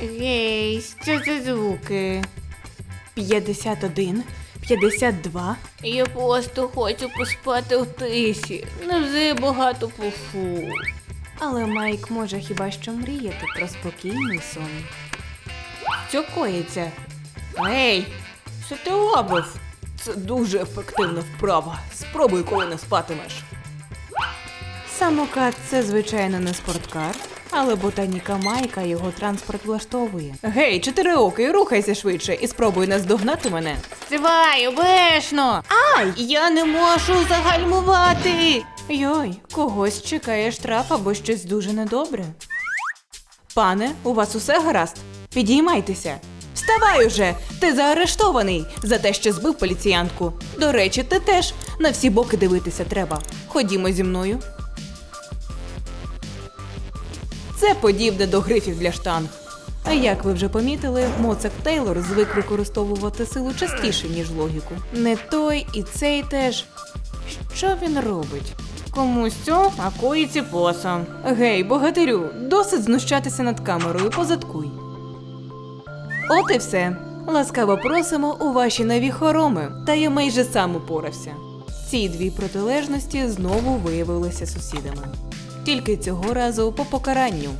Гей, що це звуки? 51, 52. Я просто хочу поспати в тиші. Невже багато пуфу. Але Майк може хіба що мріяти про спокійний сон. Що коїться? Гей, що ти робив? Це дуже ефективна вправа. Спробуй, коли не спатимеш. Самокат це, звичайно, не спорткар, але ботаніка Майка його транспорт влаштовує. Гей, чотириокий, рухайся швидше і спробуй наздогнати мене. Стривай, обережно! Ай! Я не можу загальмувати! Йой, когось чекає штраф або щось дуже недобре. Пане, у вас усе гаразд? Підіймайтеся. Вставай уже! Ти заарештований за те, що збив поліціянтку. До речі, ти теж на всі боки дивитися треба. Ходімо зі мною. Це подібне до грифів для штанг. А як ви вже помітили, Моцак Тейлор звик використовувати силу частіше, ніж логіку. Не той і цей теж. Що він робить? Комусь цю, а коїться посом. Гей, богатирю, досить знущатися над камерою, позадкуй. От і все. Ласкаво просимо у ваші нові хороми, та я майже сам упорався. Ці дві протилежності знову виявилися сусідами. Тільки цього разу по покаранню.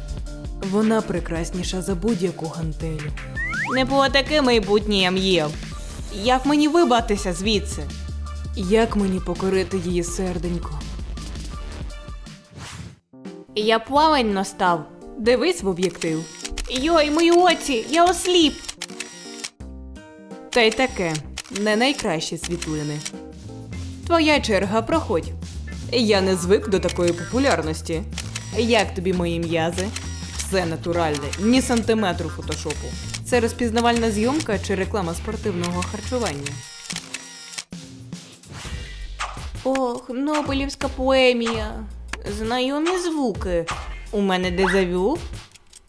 Вона прекрасніша за будь-яку гантелю. Не по таке майбутнє я м'їв. Як мені вибатися звідси? Як мені покорити її серденько? Я плавально став. Дивись в об'єктив. Йой, мої оці, я осліп. Та й таке, не найкращі світлини. Твоя черга, проходь. Я не звик до такої популярності. Як тобі мої м'язи? Все натуральне, ні сантиметру фотошопу. Це розпізнавальна зйомка чи реклама спортивного харчування. Ох, Нобелівська поемія. Знайомі звуки. У мене дезавю.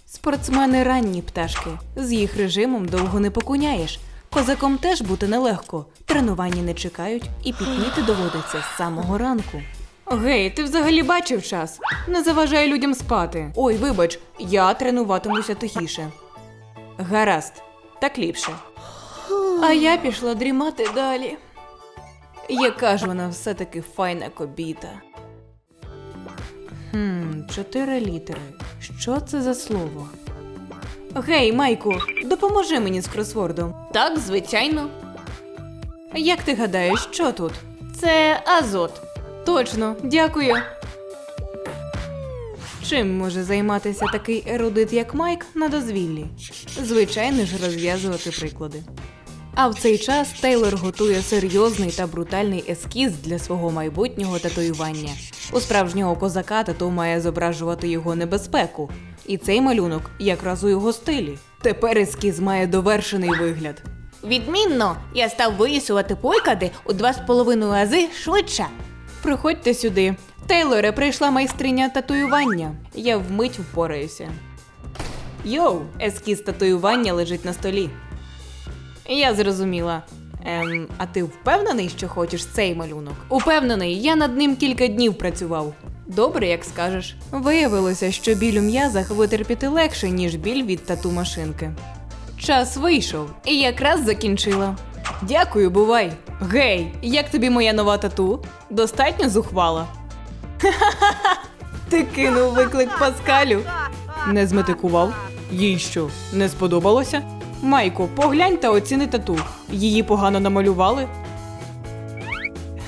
Спортсмени ранні пташки. З їх режимом довго не покуняєш. Козаком теж бути нелегко. Тренування не чекають і пітніти доводиться з самого ранку. Гей, ти взагалі бачив час? Не заважай людям спати. Ой, вибач, я тренуватимуся тихіше. Гаразд, так ліпше. А я пішла дрімати далі. Яка ж вона все-таки файна кобіта. Хм, чотири літери. Що це за слово? Гей, Майку, допоможи мені з кросвордом. Так, звичайно. Як ти гадаєш, що тут? Це азот. Точно, дякую. Чим може займатися такий ерудит, як Майк, на дозвіллі? Звичайно ж, розв'язувати приклади. А в цей час Тейлор готує серйозний та брутальний ескіз для свого майбутнього татуювання. У справжнього козака тату має зображувати його небезпеку. І цей малюнок якраз у його стилі. Тепер ескіз має довершений вигляд. Відмінно, я став вирісувати приклади у два з половиною рази швидше. Приходьте сюди. Тейлоре, прийшла майстриня татуювання. Я вмить впораюся. Йоу, ескіз татуювання лежить на столі. Я зрозуміла. Ем, а ти впевнений, що хочеш цей малюнок? Упевнений, я над ним кілька днів працював. Добре, як скажеш. Виявилося, що біль у м'язах витерпіти легше, ніж біль від тату машинки. Час вийшов, і якраз закінчила. Дякую, бувай. Гей, як тобі моя нова тату? Достатньо зухвала. Ти кинув виклик Паскалю. Не зметикував. Їй що, не сподобалося? Майко, поглянь та оціни тату. Її погано намалювали.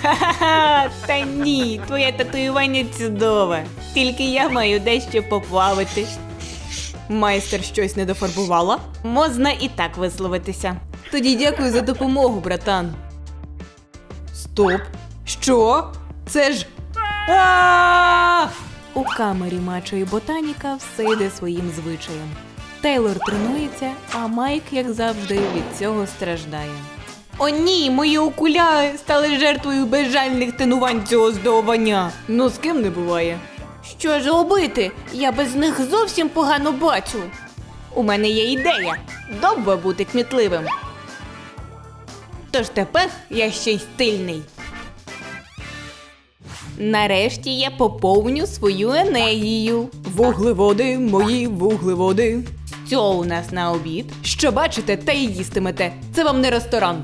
Ха-ха, та ні, твоє татуювання чудове. Тільки я маю дещо поплавити. Майстер щось не дофарбувала. Можна і так висловитися. Тоді дякую за допомогу, братан. Стоп. Що? Це ж. А! У камері мачо і ботаніка все йде своїм звичаєм. Тейлор тренується, а Майк, як завжди, від цього страждає. О ні, мої окуляри стали жертвою безжальних тренувань цього здовбання. Ну, з ким не буває. Що ж робити? Я без них зовсім погано бачу. У мене є ідея. Добре бути кмітливим. Тож тепер я ще й стильний. Нарешті я поповню свою енергію. Вуглеводи, мої вуглеводи. Що у нас на обід? Що бачите, те й їстимете. Це вам не ресторан.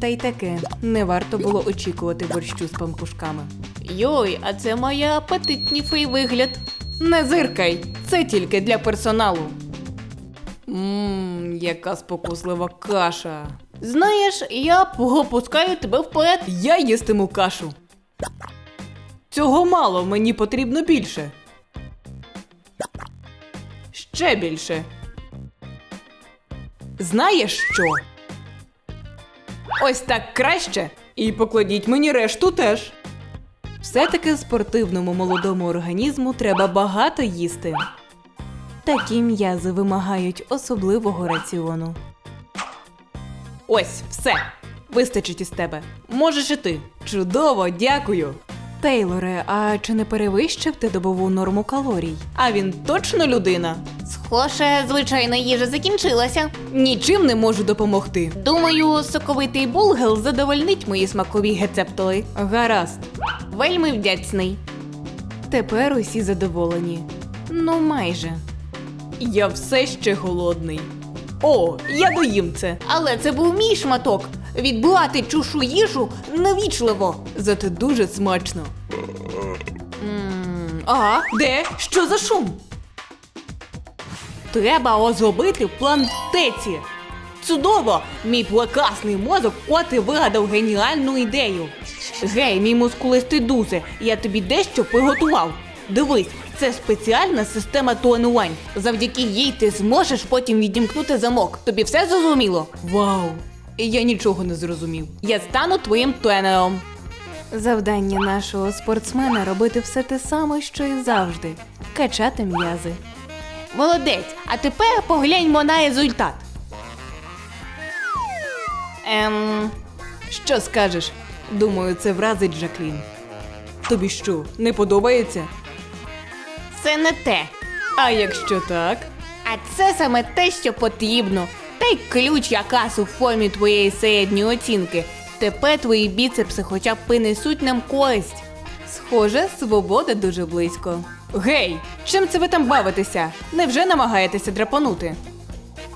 Та й таке, не варто було очікувати борщу з пампушками. Йой, а це моя апетитній вигляд. Не зиркай, це тільки для персоналу. Ммм, яка спокуслива каша. Знаєш, я пропускаю тебе вперед. Я їстиму кашу. Цього мало, мені потрібно більше. Ще більше. Знаєш що? Ось так краще. І покладіть мені решту теж. Все-таки спортивному молодому організму треба багато їсти. Такі м'язи вимагають особливого раціону. Ось, все. Вистачить із тебе. Можеш і ти. Чудово, дякую. Тейлоре, а чи не перевищив ти добову норму калорій? А він точно людина? Схоже, звичайна їжа закінчилася. Нічим не можу допомогти. Думаю, соковитий булгел задовольнить мої смакові гецептори. Гаразд. Вельми вдячний. Тепер усі задоволені. Ну, майже. Я все ще голодний. О, я доїм це. Але це був мій шматок. Відбивати чушу їжу невічливо. Зате дуже смачно. М, А, де? Що за шум? Треба розробити план втеці. Чудово! Мій прекрасний мозок от і вигадав геніальну ідею. Гей, мій мускулистий дузе, я тобі дещо приготував. Дивись, це спеціальна система тренувань. Завдяки їй ти зможеш потім відімкнути замок. Тобі все зрозуміло? Вау! Я нічого не зрозумів. Я стану твоїм тренером. Завдання нашого спортсмена робити все те саме, що і завжди качати м'язи. Молодець, а тепер погляньмо на результат. Ем, Що скажеш? Думаю, це вразить Жаклін. Тобі що, не подобається? Це не те. А якщо так? А це саме те, що потрібно. Та й ключ якраз у формі твоєї середньої оцінки. Тепер твої біцепси хоча б принесуть нам користь. Схоже, свобода дуже близько. Гей, чим це ви там бавитеся? Невже намагаєтеся драпанути?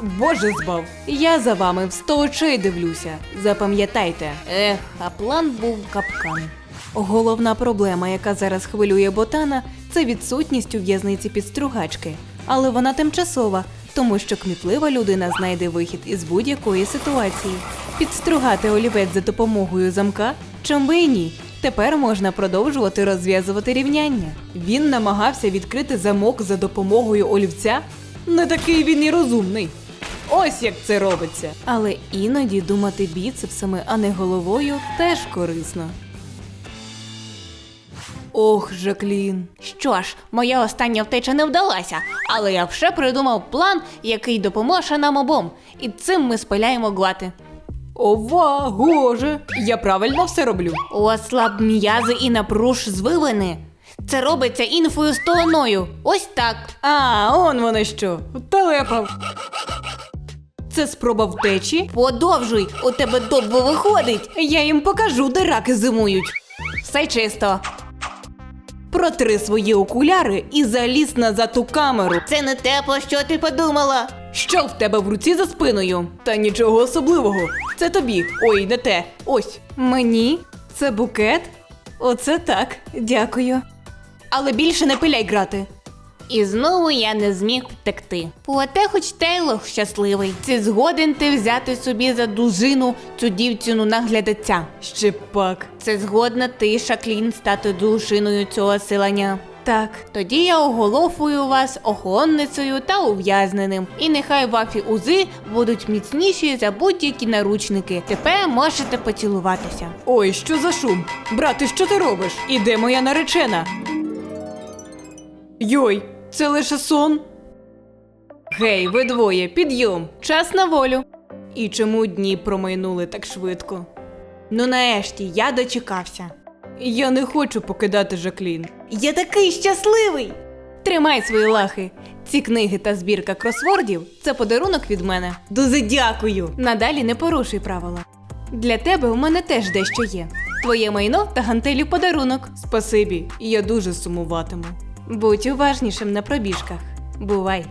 Боже збав, я за вами в сто очей дивлюся. Запам'ятайте. Ех, а план був капкан. Головна проблема, яка зараз хвилює ботана, це відсутність у в'язниці підстругачки. Але вона тимчасова, тому що кмітлива людина знайде вихід із будь-якої ситуації. Підстругати олівець за допомогою замка? Чом би і ні? Тепер можна продовжувати розв'язувати рівняння. Він намагався відкрити замок за допомогою олівця. Не такий він і розумний. Ось як це робиться. Але іноді думати біцепсами, а не головою, теж корисно. Ох, Жаклін. Що ж, моя остання втеча не вдалася, але я вже придумав план, який допоможе нам обом. І цим ми спиляємо глати. Ова, гоже, я правильно все роблю. Ослаб м'язи і напруж звивини. Це робиться інфою стороною. Ось так. А, он воно що, телепав. Це спроба втечі. Подовжуй, у тебе довго виходить. Я їм покажу, де раки зимують. Все чисто. Протри свої окуляри і заліз назад у камеру. Це не те, про що ти подумала. Що в тебе в руці за спиною? Та нічого особливого. Це тобі. Ой, не те. Ось. Мені? Це букет? Оце так. Дякую. Але більше не пиляй грати. І знову я не зміг втекти. Проте, хоч Тейлор щасливий, чи згоден ти взяти собі за дружину цю дівчину наглядаця. Ще пак. Це згодна ти, Шаклін, стати дружиною цього селення. Так. Тоді я оголошую вас охоронницею та ув'язненим. І нехай ваші узи будуть міцніші за будь-які наручники. Тепер можете поцілуватися. Ой, що за шум? Брате, що ти робиш? І де моя наречена? Йой, це лише сон. Гей, ви двоє, підйом, час на волю. І чому дні промайнули так швидко? Ну нарешті я дочекався. Я не хочу покидати Жаклін. Я такий щасливий! Тримай свої лахи. Ці книги та збірка кросвордів це подарунок від мене. Дуже дякую. Надалі не порушуй правила. Для тебе у мене теж дещо є. Твоє майно та гантелі подарунок. Спасибі, я дуже сумуватиму. Будь уважнішим на пробіжках. Бувай.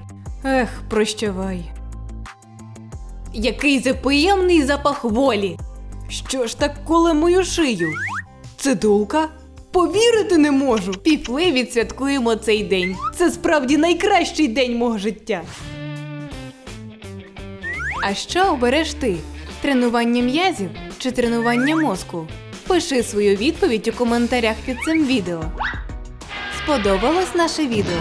Ех, прощавай. Який це приємний запах волі. Що ж так коле мою шию? Це дулка? Повірити не можу. Піпли відсвяткуємо цей день. Це справді найкращий день мого життя. А що обереш ти? Тренування м'язів чи тренування мозку? Пиши свою відповідь у коментарях під цим відео. Сподобалось наше відео?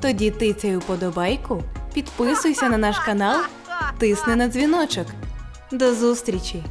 Тоді тицяй уподобайку, підписуйся на наш канал, тисни на дзвіночок. До зустрічі!